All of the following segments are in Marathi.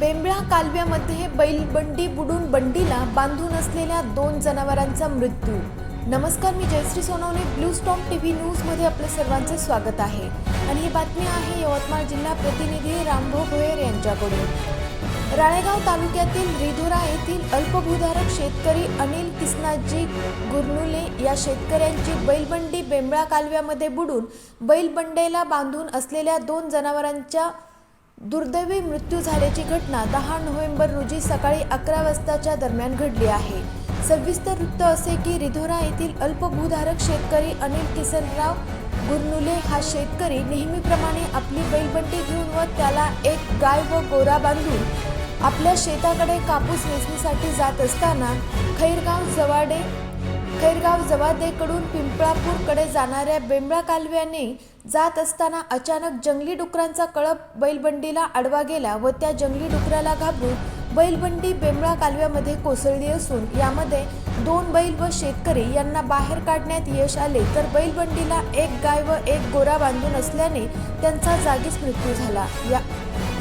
बेंबळा कालव्यामध्ये बैलबंडी बुडून बंडीला बांधून असलेल्या दोन जनावरांचा मृत्यू. नमस्कार मी Jayshree Sonawane blue storm T V न्यूजमध्ये आपलं सर्वांचे स्वागत आहे. आणि ही बातमी आहे यवतमाळ जिल्हा प्रतिनिधी रामभाऊ भोयर यांच्याकडून. राळेगाव तालुक्यातील रिधोरा येथील अल्पभूधारक शेतकरी अनिल किसनाजी गुरनुले या शेतकऱ्यांची बैलबंडी बेंबळा कालव्यामध्ये बुडून बैलबंडेला बांधून असलेल्या दोन जनावरांच्या दुर्दैवी मृत्यू झाल्याची घटना दहा नोव्हेंबर रोजी सकाळी अकरा वाजताच्या दरम्यान घडली आहे. सविस्तर वृत्त असे की रिधोरा येथील अल्पभूधारक शेतकरी अनिल किसनराव गुरनुले हा शेतकरी नेहमीप्रमाणे आपली बैलबंडी घेऊन व त्याला एक गाय व गोरा बांधून आपल्या शेताकडे कापूस वेचणीसाठी जात असताना खैरगाव जवाडे खैरगाव जवादेकडून पिंपळापूरकडे जाणाऱ्या बेंबळा कालव्याने जात असताना अचानक जंगली डुकरांचा कळप बैलबंडीला आडवा गेला व त्या जंगली डुकराला घाबरून बैलबंडी बेंबळा कालव्यामध्ये कोसळली असून यामध्ये दोन बैल व शेतकरी यांना बाहेर काढण्यात यश आले. तर बैलबंडीला एक गाय व एक गोरा बांधून असल्याने त्यांचा जागीच मृत्यू झाला. या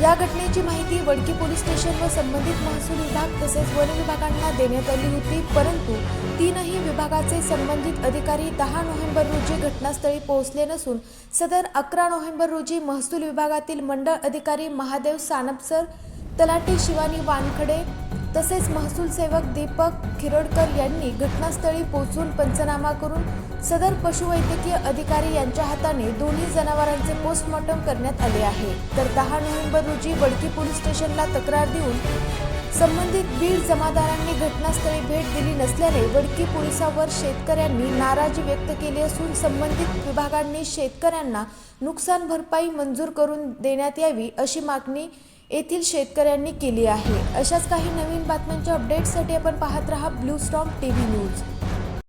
या घटनेची माहिती वडकी पोलीस स्टेशन व संबंधित महसूल विभाग तसेच वन विभागांना देण्यात आली होती. परंतु तीनही विभागाचे संबंधित अधिकारी दहा नोव्हेंबर रोजी घटनास्थळी पोहोचले नसून सदर अकरा नोव्हेंबर रोजी महसूल विभागातील मंडळ अधिकारी महादेव सानपसर तलाठी शिवानी वानखडे तसेच महसूल सेवक दीपक खिरोडकर यांनी घटनास्थळी पोहोचून पंचनामा करून सदर पशुवैद्यकीय अधिकारी यांच्या हाताने दोन्ही जनावरांचे पोस्टमॉर्टम करण्यात आले आहे. तर दहा नोव्हेंबर रोजी वडकी पोलीस स्टेशनला तक्रार देऊन संबंधित बीड जमादारांनी घटनास्थळी भेट दिली नसल्याने वडकी पोलिसावर शेतकऱ्यांनी नाराजी व्यक्त केली असून संबंधित विभागांनी शेतकऱ्यांना नुकसान भरपाई मंजूर करून देण्यात यावी अशी मागणी येथील शेतकऱ्यांनी केली आहे. अशाच काही नवीन बातम्यांच्या अपडेट्ससाठी आपण पाहत रहा blue storm T V news